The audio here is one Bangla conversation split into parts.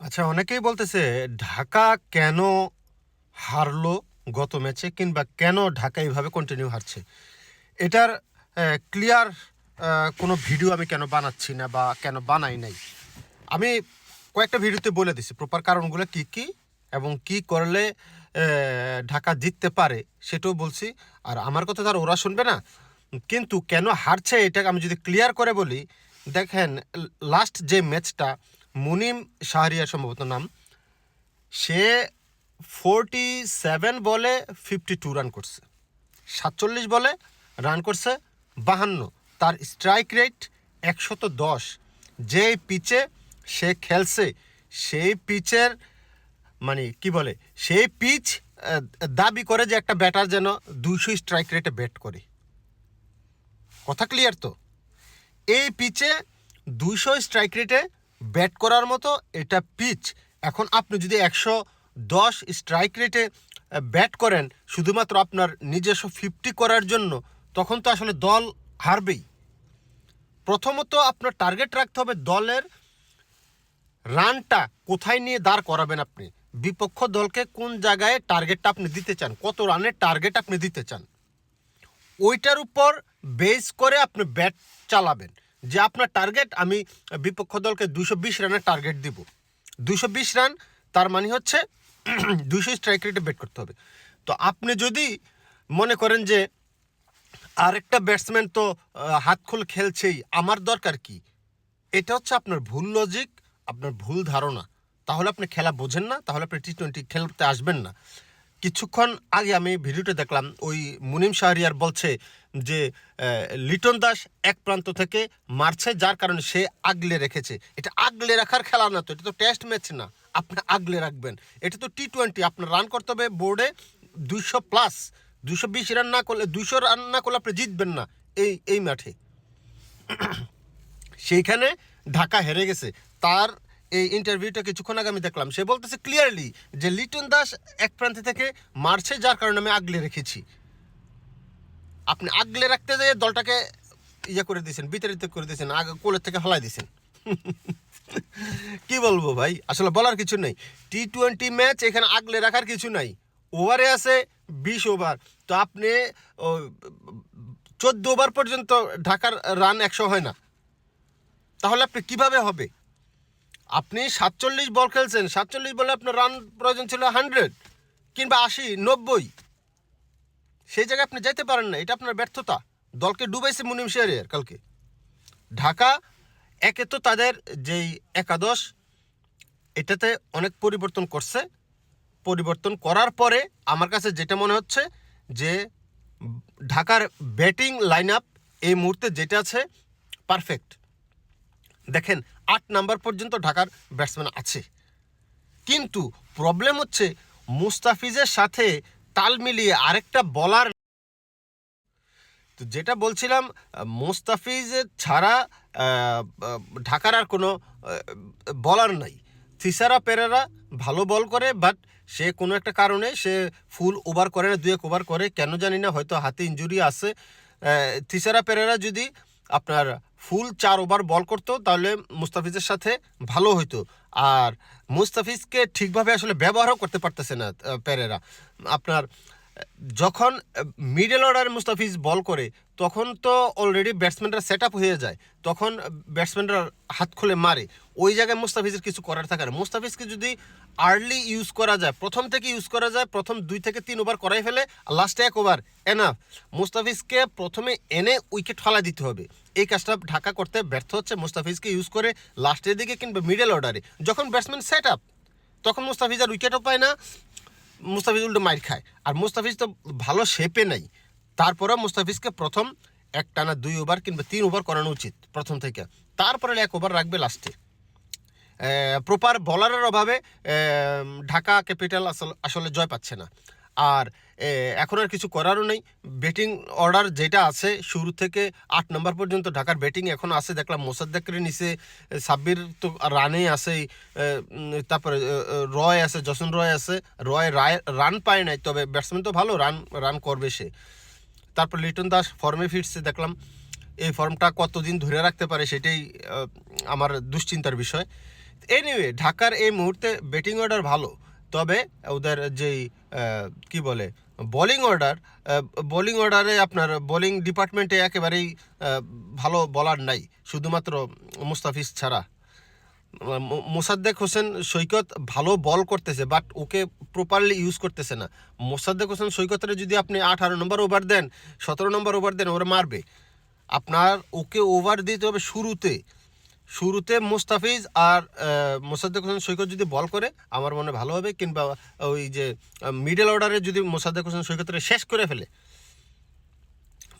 আচ্ছা অনেকেই বলতেছে, ঢাকা কেন হারলো গত ম্যাচে কিংবা কেন ঢাকা এইভাবে কন্টিনিউ হারছে? এটার ক্লিয়ার কোনো ভিডিও আমি কেন বানাচ্ছি না বা কেন বানাই নাই? আমি কয়েকটা ভিডিওতে বলে দিছি প্রপার কারণগুলো কি কি এবং কি করলে ঢাকা জিততে পারে সেটাও বলছি। আর আমার কথা তার ওরা শুনবে না। কিন্তু কেন হারছে এটাকে আমি যদি ক্লিয়ার করে বলি, দেখেন লাস্ট যে ম্যাচটা মুনিম শাহরিয়ার সম্ভবত নাম। সে ফোরটি সেভেন বলে ফিফটি টু রান করছে। সাতচল্লিশ বলে রান করছে বাহান্ন। তার স্ট্রাইক রেট একশত দশ। যে পিচে সে খেলছে, সেই পিচের মানে কি বলে, সেই পিচ দাবি করে যে একটা ব্যাটার যেন দুইশো স্ট্রাইক রেটে ব্যাট করে। কথা ক্লিয়ার তো? এই পিচে দুইশো স্ট্রাইক রেটে ব্যাট করার মতো এটা পিচ। এখন আপনি যদি একশো দশ স্ট্রাইক রেটে ব্যাট করেন, শুধুমাত্র আপনার নিজস্ব ফিফটি করার জন্য, তখন তো আসলে দল হারবেই। প্রথমত আপনার টার্গেট রাখতে হবে দলের রানটা কোথায় নিয়ে দাঁড় করাবেন আপনি। বিপক্ষ দলকে কোন জায়গায় টার্গেটটা আপনি দিতে চান, কত রানের টার্গেট আপনি দিতে চান। ওইটার উপর বেস করে আপনি ব্যাট চালাবেন। যে আপনার টার্গেট আমি বিপক্ষ দলকে দুশো বিশ রানের টার্গেট দিব। দুশো বিশ রান, তার মানে হচ্ছে দুশো স্ট্রাইক রেটে ব্যাট করতে হবে। তো আপনি যদি মনে করেন যে আরেকটা ব্যাটসম্যান তো হাত খোল খেলছেই, আমার দরকার কি? এটা হচ্ছে আপনার ভুল লজিক আপনার ভুল ধারণা। তাহলে আপনি খেলা বোঝেন না, তাহলে আপনি টি টোয়েন্টি খেলতে আসবেন না। কিছুক্ষণ আগে আমি ভিডিওটা দেখলাম, ওই মুনিম শাহরিয়ার বলছে যে লিটন দাস এক প্রান্ত থেকে মারছে, যার কারণে সে আগলে রেখেছে। এটা আগলে রাখার খেলা না তো, এটা তো টেস্ট ম্যাচ না। আপনি আগলে রাখবেন। এটা তো টি টোয়েন্টি আপনার রান করতে হবে বোর্ডে দুইশো প্লাস দুশো বিশ রান না করলে, দুইশো রান না করলে আপনি জিতবেন না এই এই মাঠে। সেইখানে ঢাকা হেরে গেছে। তার এই ইন্টারভিউটা কিছুক্ষণ আগে আমি দেখলাম। সে বলতেছে ক্লিয়ারলি যে, লিটন দাস এক প্রান্ত থেকে মারছে, যার কারণে আমি আগলে রেখেছি। আপনি আগলে রাখতে যেয়ে দলটাকে ইয়ে করে দিয়েছেন বিতাড়িত করে দিয়েছেন আগে কোলের থেকে হলাই দিয়েছেন কি বলব ভাই? আসলে বলার কিছু নেই। টি টোয়েন্টি ম্যাচ এখানে আগলে রাখার কিছু নাই। ওভারে আছে বিশ ওভার তো আপনি চোদ্দ ওভার পর্যন্ত ঢাকার রান একশো হয় না। তাহলে আপনি কীভাবে হবে? আপনি সাতচল্লিশ বল খেলছেন, সাতচল্লিশ বলে আপনার রান প্রয়োজন ছিল হান্ড্রেড কিংবা আশি, নব্বই। সেই জায়গায় আপনি যেতে পারেন না, এটা আপনার ব্যর্থতা। দলকে ডুবাইছে মুনিম শেয়ারিয়ার কালকে। ঢাকা একে তো তাদের যেই একাদশ, এটাতে অনেক পরিবর্তন করছে। পরিবর্তন করার পরে আমার কাছে যেটা মনে হচ্ছে যে, ঢাকার ব্যাটিং লাইন আপ এই মুহূর্তে যেটা আছে পারফেক্ট দেখেন, আট নাম্বার পর্যন্ত ঢাকার ব্যাটসম্যান আছে। কিন্তু প্রবলেম হচ্ছে মুস্তাফিজের সাথে তাল মিলিয়ে আরেকটা বলার তো যেটা বলছিলাম, মোস্তাফিজ ছাড়া ঢাকার আর কোনো বলার নাই। থিসারা পেরেরা ভালো বল করে বাট সে কোনো একটা কারণে সে ফুল ওভার করে না, দুয়েক ওভার করে। কেন জানি না, হয়তো হাতে ইঞ্জুরি আছে। থিসারা পেরেরা যদি আপনার ফুল চার ওভার বল করতো, তাহলে মুস্তাফিজের সাথে ভালো হইতো। আর মুস্তাফিজকে ঠিকভাবে আসলে ব্যবহারও করতে পারতেছে না প্যারেরা আপনার যখন মিডল অর্ডারে মুস্তাফিজ বল করে, তখন তো অলরেডি ব্যাটসম্যানরা সেট আপ হয়ে যায়। তখন ব্যাটসম্যানরা হাত খুলে মারে। ওই জায়গায় মুস্তাফিজের কিছু করার থাকে না। মুস্তাফিজকে যদি আর্লি ইউজ করা যায়, প্রথম থেকে ইউজ করা যায়, প্রথম দুই থেকে তিন ওভার করাই ফেলে লাস্টে এক ওভার এনাফ মুস্তাফিজকে প্রথমে এনে উইকেট ফলা দিতে হবে। এই কাজটা ঢাকা করতে ব্যর্থ হচ্ছে মুস্তাফিজকে ইউজ করে লাস্টের দিকে কিংবা মিডল অর্ডারে যখন ব্যাটসম্যান সেট আপ তখন মুস্তাফিজ আর উইকেটও পায় না। মুস্তাফিজ উল্টো মাইর খায়। আর মুস্তাফিজ তো ভালো শেপে নেই। তারপরেও মুস্তাফিজকে প্রথম এক টানা দুই ওভার কিংবা তিন ওভার করানো উচিত প্রথম থেকে। তারপরে এক ওভার রাখবে লাস্টে প্রপার বলারের অভাবে ঢাকা ক্যাপিটাল আসলে জয় পাচ্ছে না। আর এখন আর কিছু করারও নেই। ব্যাটিং অর্ডার যেটা আছে শুরু থেকে আট নম্বর পর্যন্ত ঢাকার ব্যাটিং এখন আছে। দেখলাম মোসাদ্দেকের নিচে সাব্বির তো রানেই উম, তারপরে রয় আছে জসন রয় আছে। রয় রায় রান পায় নাই তবে ব্যাটসম্যান তো ভালো রান রান করবে সে। তারপর লিটন দাস ফর্মে ফিরছে দেখলাম এই ফর্মটা কতদিন ধরে রাখতে পারে সেটাই আমার দুশ্চিন্তার বিষয়। এনিওয়ে ঢাকার এই মুহূর্তে ব্যাটিং অর্ডার ভালো। তবে ওদের যেই কি বলে বোলিং অর্ডার বোলিং অর্ডারে আপনার বোলিং ডিপার্টমেন্টে একেবারেই ভালো বলার নাই, শুধুমাত্র মুস্তাফিজ ছাড়া। মোসাদ্দেক হোসেন সৈকত ভালো বল করতেছে বাট ওকে প্রপারলি ইউজ করতেছে না। মোসাদ্দেক হোসেন সৈকতের যদি আপনি আঠারো নম্বর ওভার দেন, সতেরো নম্বর ওভার দেন, ওরা মারবে। আপনার ওকে ওভার দিতে হবে শুরুতে। শুরুতে মুস্তাফিজ আর মোসাদ্দেক হোসেন সৈকত যদি বল করে, আমার মনে ভালো হবে, কিংবা ওই যে মিডল অর্ডারে যদি মোসাদ্দেক হোসেন সৈকতের শেষ করে ফেলে।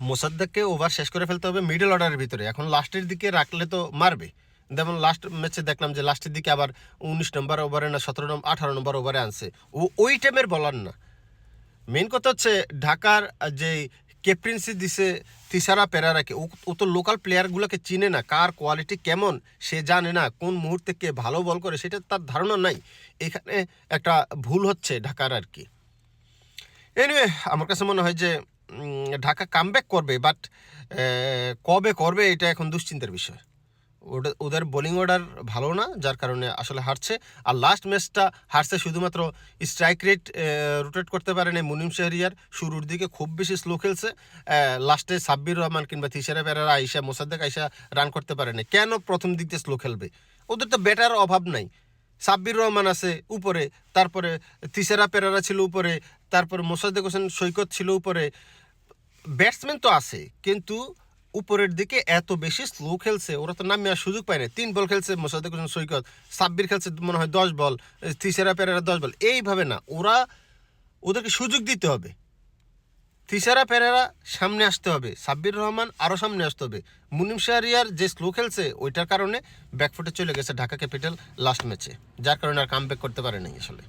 মোসাদ্দেককে ওভার শেষ করে ফেলতে হবে মিডল অর্ডারের ভিতরে। এখন লাস্টের দিকে রাখলে তো মারবে। যেমন লাস্ট ম্যাচে দেখলাম যে লাস্টের দিকে আবার উনিশ নম্বর ওভারে না, সতেরো নম্বর আঠারো নম্বর ওভারে আনছে। ও, ওই টাইমের বলার না। মেন কথা হচ্ছে ঢাকার যে ক্যাপ্টেন্সি দিছে তিসারা পেরারাকে? ও ও তো লোকাল প্লেয়ারগুলোকে চিনে না। কার কোয়ালিটি কেমন, সে জানে না কোন মুহূর্তে কে ভালো বল করে, সেটা তার ধারণা নাই। এখানে একটা ভুল হচ্ছে ঢাকার আর কি। এনিওয়ে আমার কাছে মনে হয় যে ঢাকা কামব্যাক করবে বাট কবে করবে, এটা এখন দুশ্চিন্তার বিষয়। ওদের বোলিং অর্ডার ভালো না, যার কারণে আসলে হারছে। আর লাস্ট ম্যাচটা হারছে শুধুমাত্র স্ট্রাইক রেট রোটেট করতে পারেনি মুনিম শাহরিয়ার। শুরুর দিকে খুব বেশি স্লো খেলছে লাস্টে সাব্বির রহমান কিংবা তিসারা পেরারা আইসা মোসাদ্দেক আইসা রান করতে পারেনি কেন প্রথম দিক দিয়ে স্লো খেলবে? ওদের তো ব্যাটার অভাব নাই। সাব্বির রহমান আছে উপরে, তারপরে তিসারা পেরারা ছিল উপরে, তারপরে মোসাদ্দেক হোসেন সৈকত ছিল উপরে। ব্যাটসম্যান তো আছে, কিন্তু উপরের দিকে এত বেশি স্লো খেলছে, ওরা তো নামে আর সুযোগ পায় না তিন বল খেলছে মোসাদ্দেক হোসেন সৈকত, সাব্বির খেলছে মনে হয় দশ বল তিসারা পেরারা দশ বল। এইভাবে না, ওরা ওদেরকে সুযোগ দিতে হবে। তিসারা পেরেরা সামনে আসতে হবে, সাব্বির রহমান আরও সামনে আসতে হবে। মুনিম শাহরিয়ার যে স্লো খেলছে, ওইটার কারণে ব্যাকফুটে চলে গেছে ঢাকা ক্যাপিটাল লাস্ট ম্যাচে যার কারণে আর কাম করতে পারে নাই আসলে।